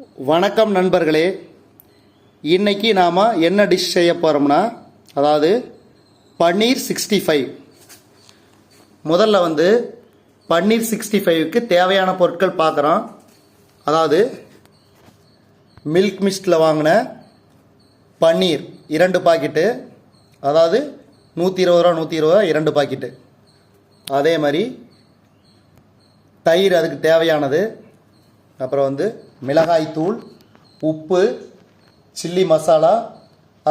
வணக்கம் நண்பர்களே. இன்னைக்கு நாம் என்ன டிஷ் செய்ய போகிறோம்னா அதாவது பன்னீர் சிக்ஸ்டி ஃபைவ். முதல்ல வந்து பன்னீர் சிக்ஸ்டி ஃபைவ்க்கு தேவையான பொருட்கள் பார்க்குறோம் அதாவது மில்க் மிஸ்டில் வாங்கின பன்னீர் இரண்டு பாக்கெட்டு. அதாவது நூற்றி இருபது ரூபா நூற்றி இருபது ரூபா இரண்டு பாக்கெட்டு. அதே மாதிரி தயிர் அதுக்கு தேவையானது. அப்புறம் வந்து மிளகாய்த்தூள் உப்பு சில்லி மசாலா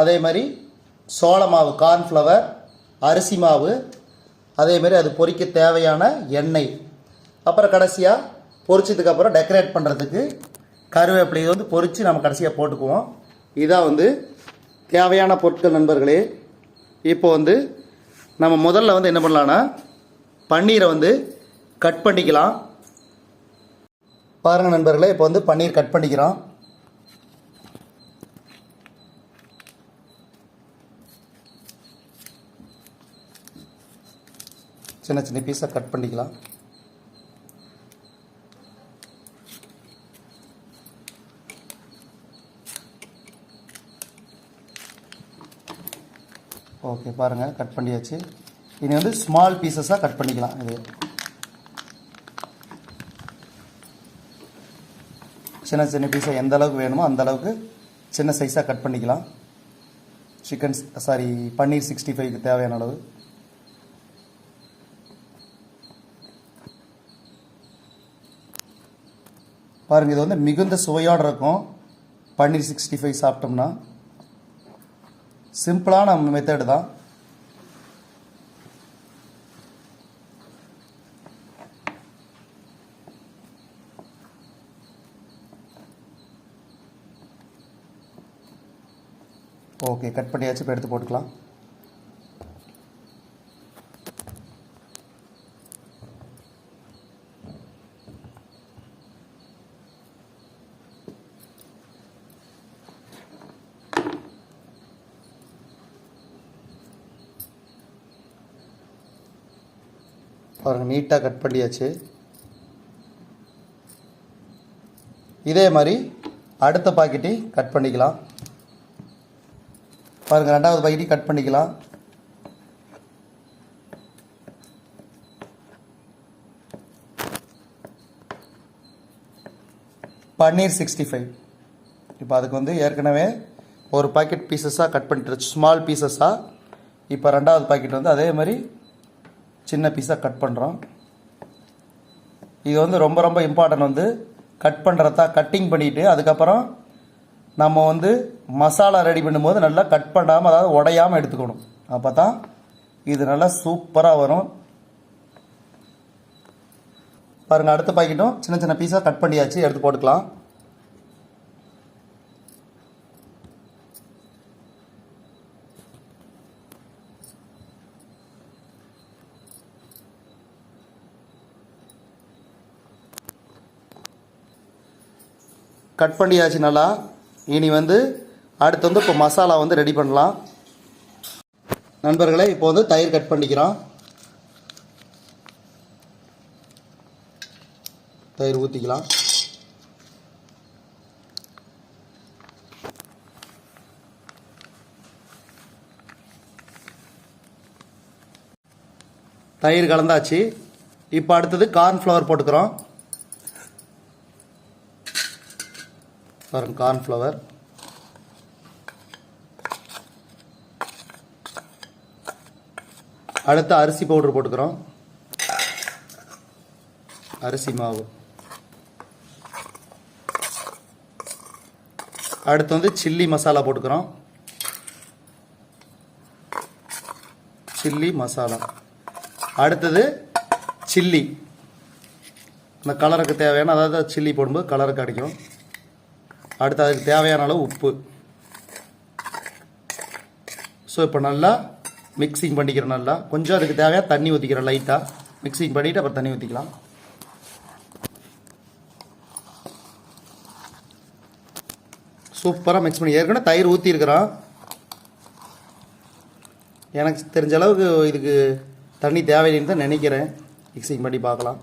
அதே மாதிரி சோள மாவு கார்ன்ஃப்ளவர் அரிசி மாவு அதே மாதிரி அது பொரிக்க தேவையான எண்ணெய். அப்புறம் கடைசியாக பொரிச்சதுக்கப்புறம் டெக்கரேட் பண்ணுறதுக்கு கருவேப்பிலை இது வந்து பொரித்து நம்ம கடைசியாக போட்டுக்குவோம். இதான் வந்து தேவையான பொருட்கள் நண்பர்களே. இப்போ வந்து நம்ம முதல்ல வந்து என்ன பண்ணலான்னா பன்னீரை வந்து கட் பண்ணிக்கலாம். பாருங்கள் நண்பர்களே இப்போ வந்து பன்னீர் கட் பண்ணிக்கிறோம். சின்ன சின்ன பீஸாக கட் பண்ணிக்கலாம். ஓகே பாருங்கள் கட் பண்ணியாச்சு. இனி வந்து ஸ்மால் பீசஸாக கட் பண்ணிக்கலாம் இது. சின்ன சின்ன பீஸாக எந்த அளவுக்கு வேணுமோ அந்த அளவுக்கு சின்ன சைஸாக கட் பண்ணிக்கலாம். சிக்கன் சாரி பன்னீர் சிக்ஸ்டி ஃபைவ்க்கு தேவையான அளவு. பாருங்கள் இது வந்து மிகுந்த சுவையோடு இருக்கும். பன்னீர் சிக்ஸ்டி ஃபைவ் சாப்பிட்டோம்னா சிம்பிளான மெத்தடு தான். ஓகே கட் பண்ணியாச்சு இப்போ எடுத்து போட்டுக்கலாம். பாருங்க நீட்டாக கட் பண்ணியாச்சு. இதே மாதிரி அடுத்த பாக்கெட்டி கட் பண்ணிக்கலாம். பாருங்கள் ரெண்டாவது பாக்கெட்டையும் கட் பண்ணிக்கலாம். பன்னீர் சிக்ஸ்டி ஃபைவ் இப்போ அதுக்கு வந்து ஏற்கனவே ஒரு பாக்கெட் பீசஸாக கட் பண்ணிட்டு ஸ்மால் பீசஸாக இப்போ ரெண்டாவது பாக்கெட் வந்து அதே மாதிரி சின்ன பீஸாக கட் பண்ணுறோம் இது வந்து ரொம்ப ரொம்ப இம்பார்ட்டன்ட் வந்து கட் பண்ணுறதா கட்டிங் பண்ணிவிட்டு அதுக்கப்புறம் நம்ம வந்து மசாலா ரெடி பண்ணும்போது நல்லா கட் பண்ணாமல் அதாவது உடையாமல் எடுத்துக்கணும். அப்போ தான் இது நல்லா சூப்பராக வரும். பாருங்கள் அடுத்த பாக்கெட்டும் சின்ன சின்ன பீஸாக கட் பண்ணியாச்சு. எடுத்து போட்டுக்கலாம். கட் பண்ணியாச்சு நல்லா. இனி வந்து அடுத்து வந்து இப்போ மசாலா வந்து ரெடி பண்ணலாம். நண்பர்களே இப்போ வந்து தயிர் கட் பண்ணிக்கிறோம். தயிர் ஊற்றிக்கலாம் தயிர் கலந்தாச்சு. இப்போ அடுத்தது கார்ன்ஃப்ளவர் போட்டுக்கிறோம். பாருங்க கார்ன்ஃப்ளவர். அடுத்து அரிசி பவுடர் போட்டுக்கிறோம். அரிசி மாவு. அடுத்து வந்து சில்லி மசாலா போட்டுக்கிறோம். சில்லி மசாலா. அடுத்தது சில்லி. இந்த கலருக்கு தேவையான அதாவது சில்லி போடும்போது கலருக்கு அடிக்கும் அடுத்து அதுக்கு தேவையான அளவு உப்பு. ஸோ இப்போ நல்லா மிக்சிங் பண்ணிக்கிறோம் நல்லா. கொஞ்சம் அதுக்கு தேவையாக தண்ணி ஊற்றிக்கிறோம் லைட்டாக மிக்சிங் பண்ணிவிட்டு அப்புறம் தண்ணி ஊற்றிக்கலாம் சூப்பராக மிக்ஸ் பண்ணி. ஏற்கனவே தயிர் ஊற்றிருக்கிறோம் எனக்கு தெரிஞ்ச அளவுக்கு இதுக்கு தண்ணி தேவையில்லைன்னு தான் நினைக்கிறேன். மிக்சிங் பண்ணி பார்க்கலாம்.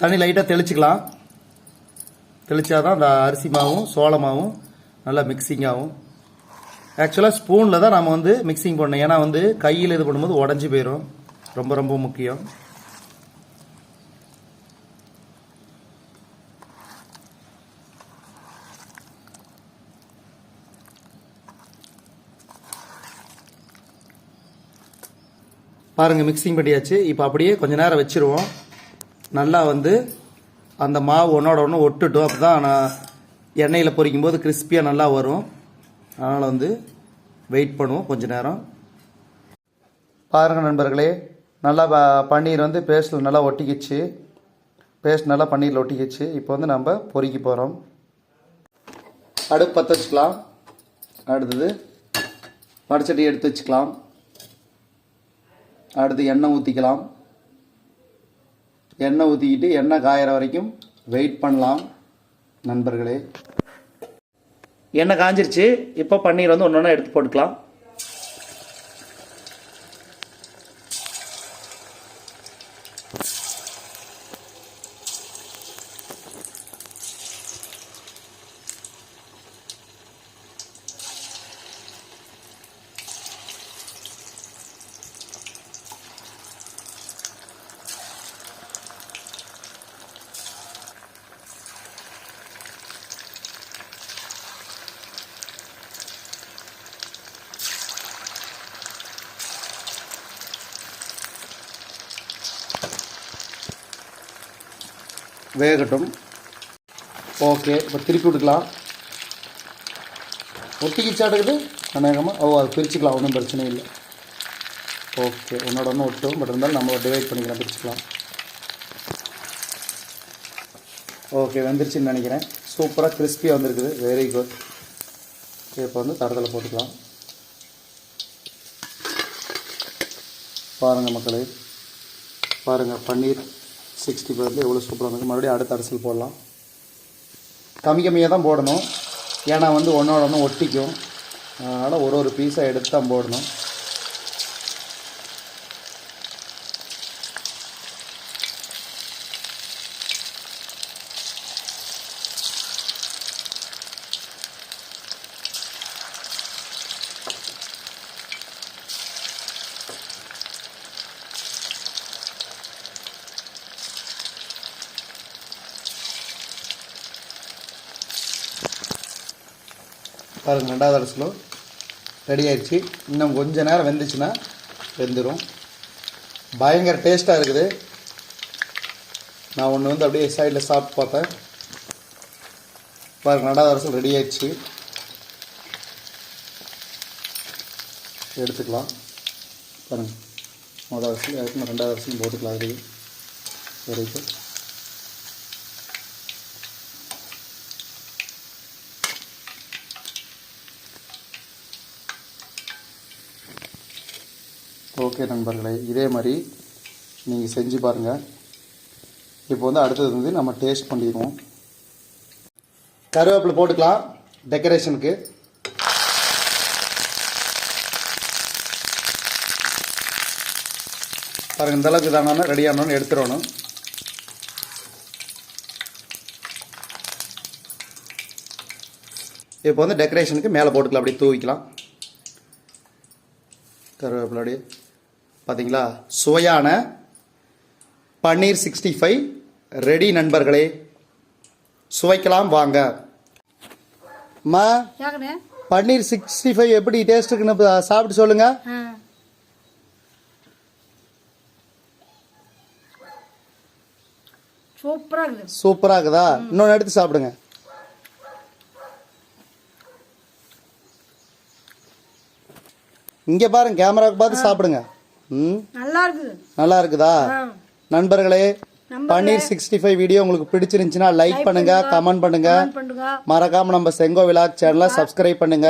தண்ணி லைட்டாக தெளிச்சிக்கலாம். தெளிச்சாதான் அந்த அரிசி மாவும் சோள மாவும் நல்லா மிக்சிங் ஆகும். ஆக்சுவலாக ஸ்பூனில் தான் நம்ம வந்து மிக்சிங் பண்ணணும். ஏன்னா வந்து கையில் இது பண்ணும்போது உடஞ்சி போயிடும் ரொம்ப ரொம்ப முக்கியம். பாருங்கள் மிக்சிங் பண்ணியாச்சு. இப்போ அப்படியே கொஞ்ச நேரம் வச்சிருவோம். நல்லா வந்து அந்த மாவு ஒன்றோட ஒன்று ஒட்டுட்டும். அப்போ தான் நான் எண்ணெயில் பொரிக்கும் போது கிறிஸ்பியாக நல்லா வரும். அதனால் வந்து வெயிட் பண்ணுவோம் கொஞ்சம் நேரம். பாருங்கள் நண்பர்களே நல்லா பன்னீர் வந்து பேஸ்ட்டில் நல்லா ஒட்டிக்கிச்சு. பேஸ்ட் நல்லா பன்னீரில் ஒட்டிக்கிச்சு. இப்போ வந்து நம்ம பொறிக்க போகிறோம் அடுப்பு பற்ற வச்சுக்கலாம். அடுத்தது வடச்சட்டி எடுத்து வச்சுக்கலாம். அடுத்து எண்ணெய் ஊற்றிக்கலாம் எண்ணெய் ஊற்றிக்கிட்டு எண்ணெய் காயிற வரைக்கும் வெயிட் பண்ணலாம். நண்பர்களே. எண்ணெய் காஞ்சிருச்சு. இப்போ பன்னீர் வந்து ஒன்று ஒன்றா எடுத்து போட்டுக்கலாம். வேகட்டும். ஓகே இப்போ திருப்பி விட்டுக்கலாம். ஒட்டிக்கிச்சாடுக்குது அநேகமாக ஓ அது பிரிச்சுக்கலாம் ஒன்றும் பிரச்சனை இல்லை. ஓகே உன்னோட ஒன்று ஒட்டும். பட் இருந்தாலும் நம்ம டிவைட் பண்ணிக்கலாம் பிரிச்சுக்கலாம். ஓகே வந்துருச்சுன்னு நினைக்கிறேன். சூப்பராக கிறிஸ்பியாக வந்திருக்குது. வெரி குட் இப்போ வந்து தரத்தில் போட்டுக்கலாம். பாருங்கள் மக்களே. பாருங்கள் பன்னீர். சிக்ஸ்டி ஃபைவ்ல எவ்வளோ சூப்பராக இருந்துருக்கு மறுபடியும் அடுத்த அரசல் போடலாம். கம்மி கம்மியாக தான் போடணும். ஏன்னா வந்து ஒன்றோட ஒன்று ஒட்டிக்கும். அதனால் ஒரு ஒரு பீஸாக எடுத்து தான் போடணும். பாருங்கள் ரெண்டாவது அரசலும் ரெடி ஆயிடுச்சு. இன்னும் கொஞ்ச நேரம் வெந்துச்சுன்னா வெந்துடும் பயங்கர டேஸ்ட்டாக இருக்குது. நான் ஒன்று வந்து அப்படியே சைடில் சாப்பிட்டு பார்த்தேன். பாருங்க ரெண்டாவது அரசல் ரெடி ஆயிடுச்சு. எடுத்துக்கலாம். பாருங்க. முதல் அரசு அதுக்கு ரெண்டாவது அரசலும் போட்டுக்கலாம். அதுலேயும் வரைக்கும். ஓகே நண்பர்களே இதே மாதிரி நீங்கள் செஞ்சு பாருங்கள் இப்போ வந்து அடுத்தது வந்து நம்ம டேஸ்ட் பண்ணிடுவோம். கருவேப்பிலை போட்டுக்கலாம் டெக்கரேஷனுக்கு பாருங்க இந்த அளவுக்கு தானே ரெடி ஆனோன்னு எடுத்துடணும். இப்போ வந்து டெக்கரேஷனுக்கு மேலே போட்டுக்கலாம் அப்படியே தூவிக்கலாம். கருவேப்பிலை அப்படியே. பார்த்தீங்களா சுவையான பன்னீர் சிக்ஸ்டி ஃபைவ். ரெடி நண்பர்களே சுவைக்கலாம் வாங்க. பன்னீர் சிக்ஸ்டி ஃபைவ் எப்படி டேஸ்ட் இருக்குன்னு சாப்பிட்டு சொல்லுங்க. சூப்பரா இருக்குதா. இன்னொன்று எடுத்து சாப்பிடுங்க. இங்க பாருங்க கேமராவுக்கு பார்த்து சாப்பிடுங்க. நல்லா இருக்குது நல்லா இருக்குதா நண்பர்களே பன்னீர் சிக்ஸ்டி ஃபைவ் வீடியோ உங்களுக்கு பிடிச்சிருந்துச்சுன்னா லைக் பண்ணுங்க கமெண்ட் பண்ணுங்க. மறக்காம நம்ம செங்கோ விலாக் சேனலை சப்ஸ்கிரைப் பண்ணுங்க.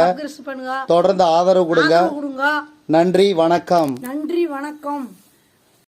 தொடர்ந்து ஆதரவு கொடுங்க. ஆதரவு கொடுங்க. நன்றி வணக்கம். நன்றி வணக்கம்.